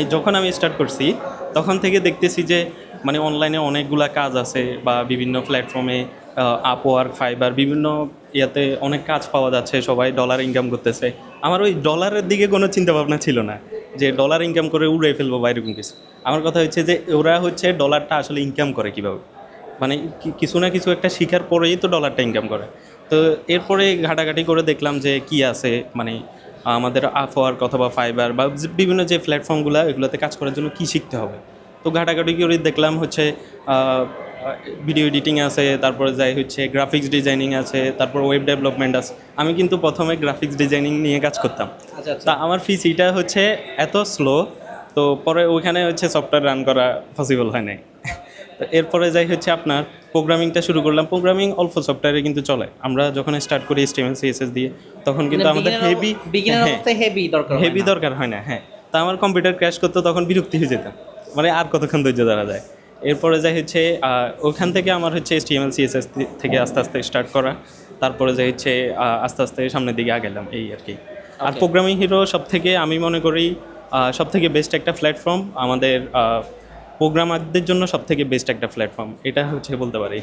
এই যখন আমি স্টার্ট করছি, তখন থেকে দেখতেছি যে মানে অনলাইনে অনেকগুলা কাজ আছে বা বিভিন্ন প্ল্যাটফর্মে আপওয়ার্ক ফাইবার বিভিন্ন ইয়াতে অনেক কাজ পাওয়া যাচ্ছে, সবাই ডলার ইনকাম করতেছে। আমার ওই ডলারের দিকে কোনো চিন্তা ভাবনা ছিল না, যে ডলার ইনকাম করে উড়ে ফেলব বা এরকম কিছু। আমার কথা হচ্ছে যে, ওরা হচ্ছে ডলারটা আসলে ইনকাম করে কীভাবে? মানে কিছু না কিছু একটা শিখার পরেই তো ডলারটা ইনকাম করে। তো এরপরে ঘাটাঘাটি করে দেখলাম যে, কি আছে মানে আমাদের আফওয়ার্ক অথবা ফাইবার বা বিভিন্ন যে প্ল্যাটফর্মগুলো এগুলোতে কাজ করার জন্য কী শিখতে হবে? তো ঘাটাঘাটি করে দেখলাম হচ্ছে ভিডিও এডিটিং আছে তারপরে যাই হচ্ছে গ্রাফিক্স ডিজাইনিং আছে তারপর ওয়েব ডেভেলপমেন্ট আছে। আমি কিন্তু প্রথমে গ্রাফিক্স ডিজাইনিং নিয়ে কাজ করতাম। আচ্ছা আচ্ছা। তা আমার ফিসিটা হচ্ছে এত স্লো তো পরে ওইখানে হচ্ছে সফটওয়্যার রান করা পসিবল হয় নাই। এরপরে যাই হচ্ছে আপনার প্রোগ্রামিংটা শুরু করলাম। প্রোগ্রামিং অল্প সফটওয়্যারে কিন্তু চলে। আমরা যখন স্টার্ট করি HTML CSS দিয়ে তখন কিন্তু আমাদের হেভি হেভি দরকার হয় হেভি না। দরকার হয় না হ্যাঁ। তা আমার কম্পিউটার ক্র্যাশ করতে তখন বিরক্তি হয়ে যেতাম। মানে আর কতক্ষণ ধৈর্য ধরা যায়? এরপরে যাই হচ্ছে ওখান থেকে আমার হচ্ছে CSS থে- থেকে আস্তে আস্তে স্টার্ট করা। তারপরে যাই হচ্ছে আস্তে আস্তে সামনের দিকে আগেলাম এই আর কি। আর প্রোগ্রামিং হিরো সব থেকে আমি মনে করি সব থেকে বেস্ট একটা প্ল্যাটফর্ম আমাদের প্রোগ্রামারদের জন্য সবথেকে বেস্ট একটা প্ল্যাটফর্ম এটা হচ্ছে বলতে পারি।